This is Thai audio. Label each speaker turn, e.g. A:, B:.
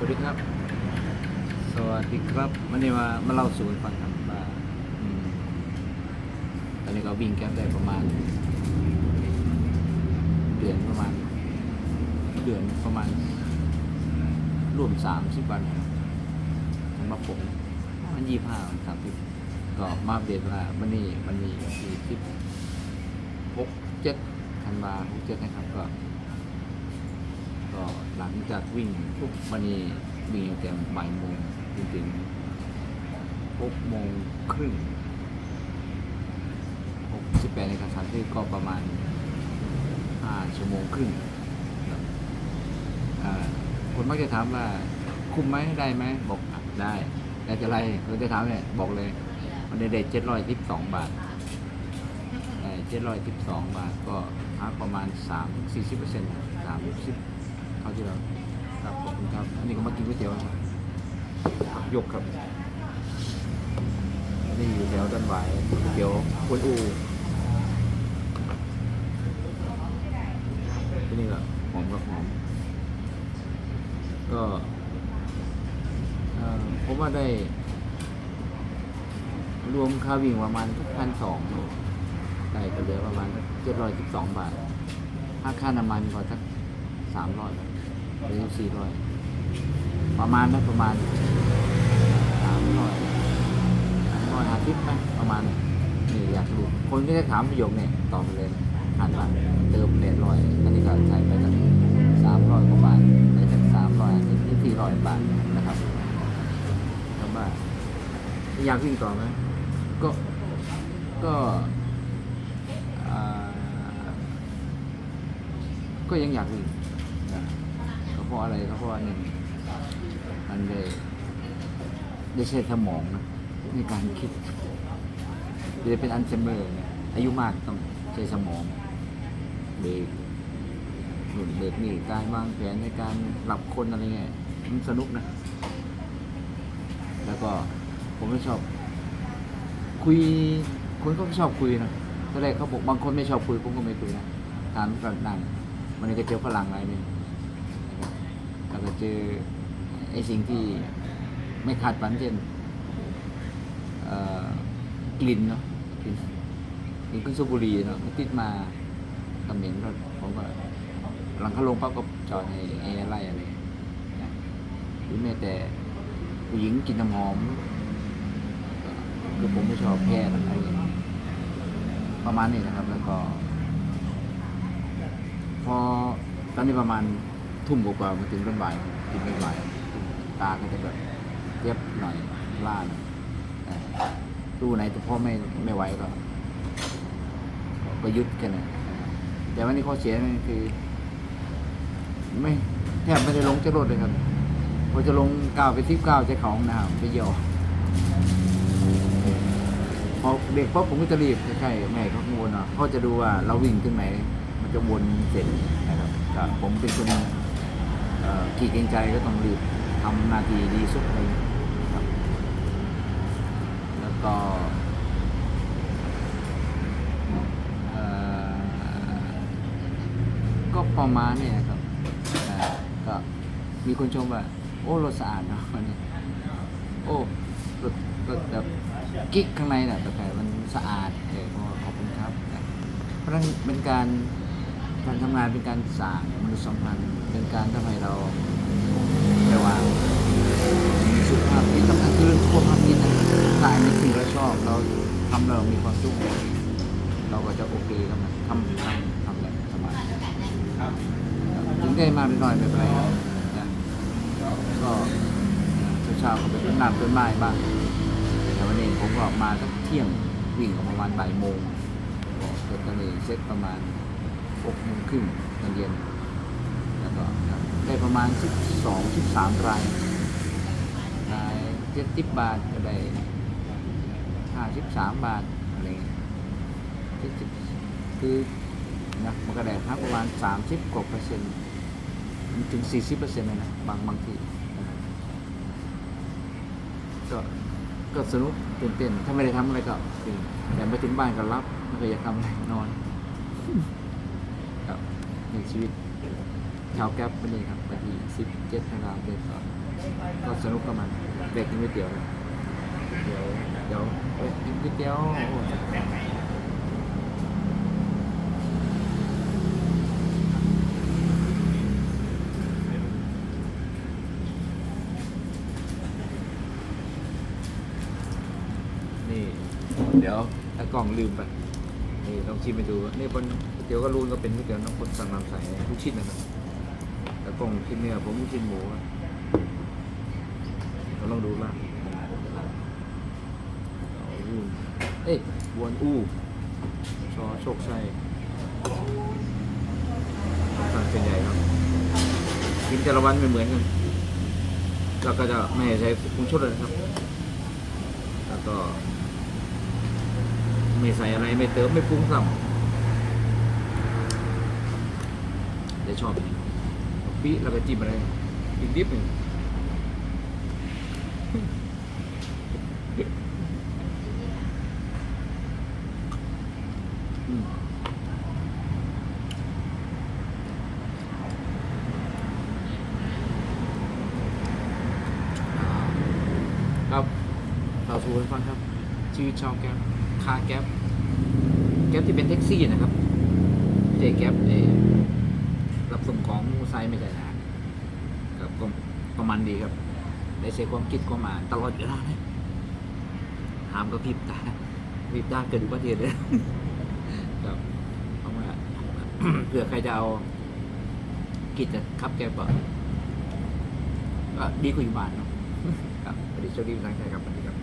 A: สวัสดีครับ สวัสดีครับวันนี้มามาเล่าสู่กันฟังครับว่าตอนนี้ก็วิ่งแก๊ปได้ประมาณ เดือนประมาณ เดือนประมาณรวมสามสิบวันสำหรับผมมันยี่ห้าสามสิบก็มาเดตว่าวันนี้วันนี้ที่สิบหกเจ็ดธันวาหกเจ็ดนะครับก็ ก็หลังจากวิ่งทุกวันนี้วิ่งตั้งแต่บ่ายโมงจนถึงหกโมงครึ่งหกสิบแปดในการสามที่ก็ประมาณห้าชั่วโมงครึ่งคนมักจะถามว่าคุ้มไหมได้ไหมบอกได้แต่จะไรเราจะถามเนี่ยบอกเลยมันได้เจ็ดร้อยสิบสองบาทเจ็ดร้อยสิบสองบาทก็พักประมาณสามสี่สิบเปอร์เซ็นต์สามสิบ เท่าที่เราครับขอบคุณครับอันนี้ก็มากินก๋วยเตี๋ยวครับยกครับนี่อยู่แถวด้านหวายก๋วยเตี๋ยวกวนอูที่นี่ก็หอมครับหอมก็ผมว่าได้ รวมค่าวิ่งประมาณพันสองได้ก็เหลือประมาณเจ็ดร้อยสิบสองบาท ถ้าค่าน้ำมันก็สักสามร้อย หรือสี่ร้อยประมาณนั้นประมาณสามร้อยสามร้อยห้าสิบไหมประมาณนี่อยากรู้คนที่จะถามประโยคเนี่ยตอบไปเลยหันมาเติมเน็ตร้อยอันนี้ก็ใช้ไปสักสามร้อยกว่าบาทไปสักสามร้อยที่สี่ร้อยบาทนะครับคำว่าอยากวิ่งต่อไหมก็ก็ก็ยังอยากวิ่งนะ เพราะอะไรก็เพราะว่าหนึ่งมันได้ได้ใช้สมองนะในการคิดจะเป็นอัลไซเมอร์เนี่ยอายุมากต้องใช้สมองเบรกหนุนเบรกนี่การวางแผนในการหลับคนอะไรเงี้ยมันสนุกนะ แล้วก็ผมไม่ชอบ คุยคนก็ชอบคุยนะตอนแรกเขาบอกบางคนไม่ชอบคุยผมก็ไม่คุยนะถามกันนั่งวันนี้ก็เจอฝรั่งอะไรนี่ แล้วก็เจอไอ้สิ่งที่ไม่คาดฝันเช่นกลิ่นเนาะกลิ่นกลิ่นกุสุบุรีเนาะมันติดมาคอมเมนต์ก็ผมก็หลังเขาลงปั๊บก็จอดให้แอร์ไล่อะไรนะหรือแม้แต่ผู้หญิงกินน้ำหอมก็คือผมไม่ชอบแพ้อะไรอย่างเงี้ยประมาณนี้นะครับ แล้วก็ พอตอนนี้ประมาณ ทุ่มกว่าๆมาถึงต้นบ่ายถึงต้นบ่ายตาก็จะแบบเจ็บหน่อยล้านตู้ไหนแต่พ่อไม่ไม่ไหวก็ก็ยุดแค่นั้นแต่วันนี้ข้อเสียนั่คือ ไม่แทบไม่ได้ลงจะรถเลยครับพอจะลงก้าวไปที่ก้าวจะเขาห้องน้ำไปเยี่พอเด็กป๊บผมก็จะรีบใช่ๆแม่เขากังวลเนาะเขาจะดูว่าเราวิ่งขึ้นไหนมันจะวนเสร็จนะครับผมเป็นคน เอ่อขี่เกรงใจก็ต้องรีบทำนาทีดีสุดเลยครับ แล้วก็ก็ประมาณเนี่ยครับก็มีคนชมว่า โอ้รถสะอาดเนาะวันนี้โอ้รถรถแบบกิ๊กข้างในน่ะแต่มันสะอาดเออขอบคุณครับ เพราะฉะนั้นเป็นการการทำงานเป็นการสร้างมนุษยสัมพันธ์ เป็นการทำให้เราเรียกว่ามีสุขภาพที่สำคัญคือเรื่องสุขภาพที่นะถ้าอันนี้สิ่งเราชอบเราทำแล้วเรามีความสุขเราก็จะโอเคกับมันทำทำทำแบบสบายถึงได้มาเป็นหน่อยไม่เป็นไรนะก็เช้าๆก็ไปน้ำต้นไม้บ้างแต่วันนี้ผมก็ออกมาสักเที่ยงวิ่งออกประมาณบ่ายโมงก็ตอนนี้เซ็ตประมาณ6โมงครึ่งตอนเย็น ก็ได้ประมาณ 12 13รายรายเจ็ดสิบบาทก็ได้53บาทอะไรเงี้ยคือนะมันก็ได้ครับประมาณ30กว่าเปอร์เซ็นต์ถึง40เปอร์เซ็นต์เลยนะบางบางทีก็ก็สนุกตื่นเต้นถ้าไม่ได้ทำอะไรก็คือแต่ไปถึงบ้านก็รับไม่เคยอยากทำอะไรนอน ครับในชีวิต ชาวแก๊ปวันนี้ครับวันที่สิบเจ็ดนะครับเด็กก็ก็สนุกกับมันเด็กกินก๋วยเตี๋ยวเดี๋ยวเดี๋ยวกินก๋วยเตี๋ยวนี่เดี๋ยวถ้ากล่องลืมไปนี่ลองชิมไปดูนี่บนก๋วยเตี๋ยวกระลูนก็เป็นก๋วยเตี๋ยวน้ำข้นสั่งน้ำใสทุกชิ้นนะครับ แต่กล่องชิ้นเนื้อผมกชิ้นหมูเราลองดูละอู้เอ้ยวนอู้ชอโชคชัยสั่งเป็นใหญ่ครับ กินแต่ละวันไม่เหมือนกันเราก็จะไม่ใช้ปรุงชุดเลยนะครับ แล้วก็ ไม่ใส่อะไรไม่เติมไม่ปรุงซ้ำจะชอบอย่างนี้ ปีแล้วก็จิ้มอะไร อีกนิดหนึ่งครับเราสู่ให้ฟังครับชื่อชาวแก๊ปคาแก๊ปแก๊ปที่เป็นแท็กซี่นะครับไม่ใช่แก๊ปเอ รับส่งของมูไซไม่ใช่นะครับก็ประมาณดีครับ ได้ใช้ความคิดความอ่านตลอดเวลาเลยหามก็พริบตาพริบตาเกิดอุบัติเหตุเลยครับเพราะว่าเผื่อใครจะเอากิจจะขับแก๊ปอะก็ดีกว่าอยู่บ้านเนาะครับสวัสดีโชคดีทั้งใจครับสวัสดีครับ